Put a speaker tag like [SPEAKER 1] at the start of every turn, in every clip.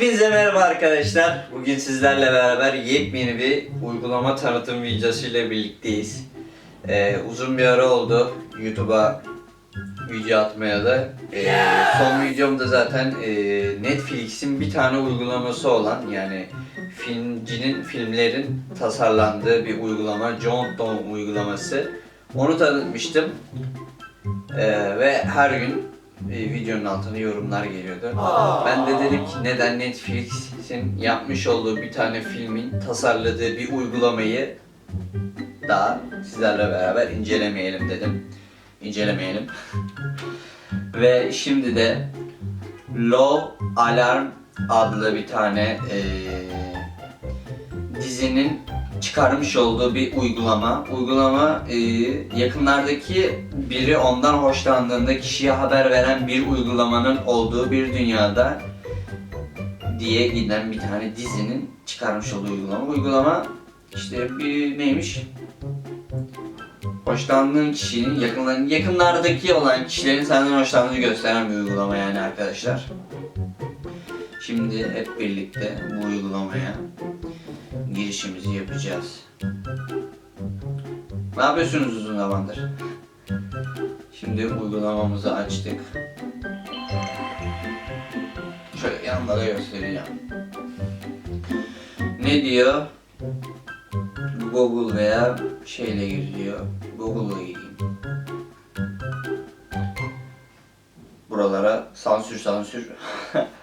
[SPEAKER 1] Hepinize merhaba arkadaşlar. Bugün sizlerle beraber yepyeni bir uygulama tanıtım videosuyla birlikteyiz. Ee, uzun bir ara oldu YouTube'a video atmaya da. Ee, son videomda zaten e, Netflix'in bir tane uygulaması olan yani filmcinin filmlerin tasarlandığı bir uygulama John Don uygulaması. Onu tanıtmıştım. Ee, ve her gün e, videonun altına yorumlar geliyordu. Ben de dedim ki neden Netflix'in yapmış olduğu bir tane filmin tasarladığı bir uygulamayı daha sizlerle beraber incelemeyelim dedim. İncelemeyelim. Ve şimdi de Low Alarm adlı bir tane eee, dizinin çıkarmış olduğu bir uygulama. Uygulama eee, yakınlardaki biri ondan hoşlandığında kişiye haber veren bir uygulamanın olduğu bir dünyada diye giden bir tane dizinin çıkarmış olduğu uygulama. Uygulama işte bir neymiş? Hoşlandığın kişinin yakınların, yakınlardaki olan kişilerin senden hoşlandığını gösteren bir uygulama yani arkadaşlar. Şimdi hep birlikte bu uygulamaya girişimizi yapacağız. Ne yapıyorsunuz uzun zamandır? Şimdi uygulamamızı açtık. Şöyle yanlara göstereceğim. Ne diyor? Google veya şeyle giriliyor. Google'la gireyim. Buralara sansür sansür.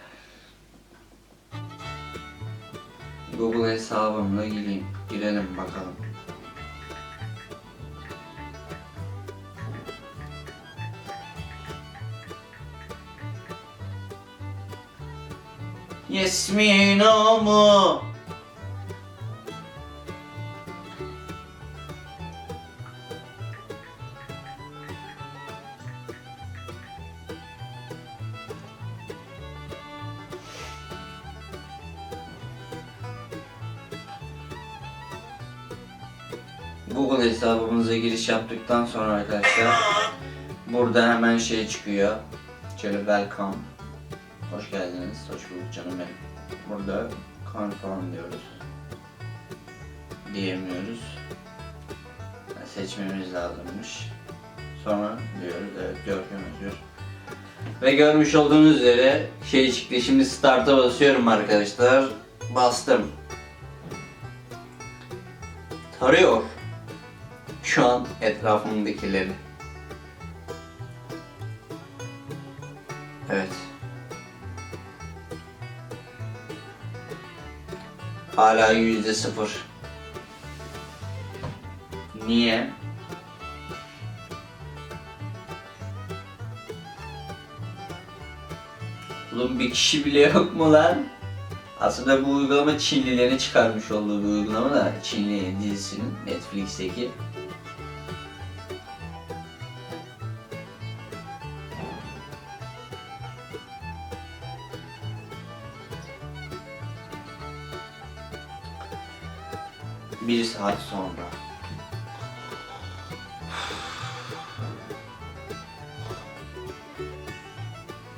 [SPEAKER 1] Google hesabımla gireyim. Girelim bakalım. Yes me no mu? Google hesabımıza giriş yaptıktan sonra arkadaşlar burada hemen şey çıkıyor. Şöyle welcome. Hoş geldiniz. Hoş bulduk canım benim. Burada confirm diyoruz. Diyemiyoruz. Seçmemiz lazımmış. Sonra diyoruz. Evet Görkem yazıyor. Ve görmüş olduğunuz üzere şey çıktı. Şimdi start'a basıyorum arkadaşlar. Bastım. Tarıyor şu an etrafımdakileri. Evet. Hala yüzde sıfır. Niye? Oğlum bir kişi bile yok mu lan? Aslında bu uygulama Çinlilerin çıkarmış olduğu bir uygulama da Çinli dizisinin Netflix'teki. Bir saat sonra.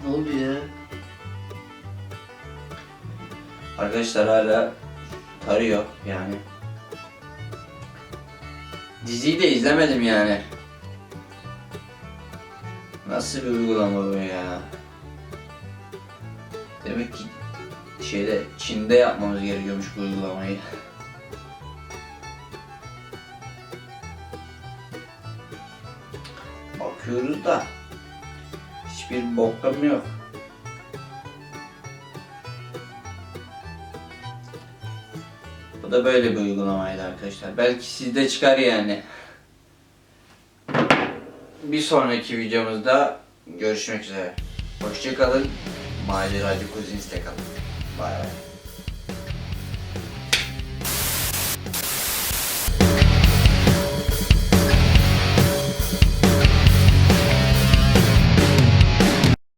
[SPEAKER 1] Ne oldu ya? Arkadaşlar hala tarıyor yani. Diziyi de izlemedim yani. Nasıl bir uygulama bu ya? Demek ki şeyde Çin'de yapmamız gerekiyormuş bu uygulamayı. Bakıyoruz da hiçbir boklam yok. Bu da böyle bir uygulamaydı arkadaşlar. Belki sizde çıkar yani. Bir sonraki videomuzda görüşmek üzere. Hoşçakalın. Maceracı Kuziniz'te kalın. Bay bay.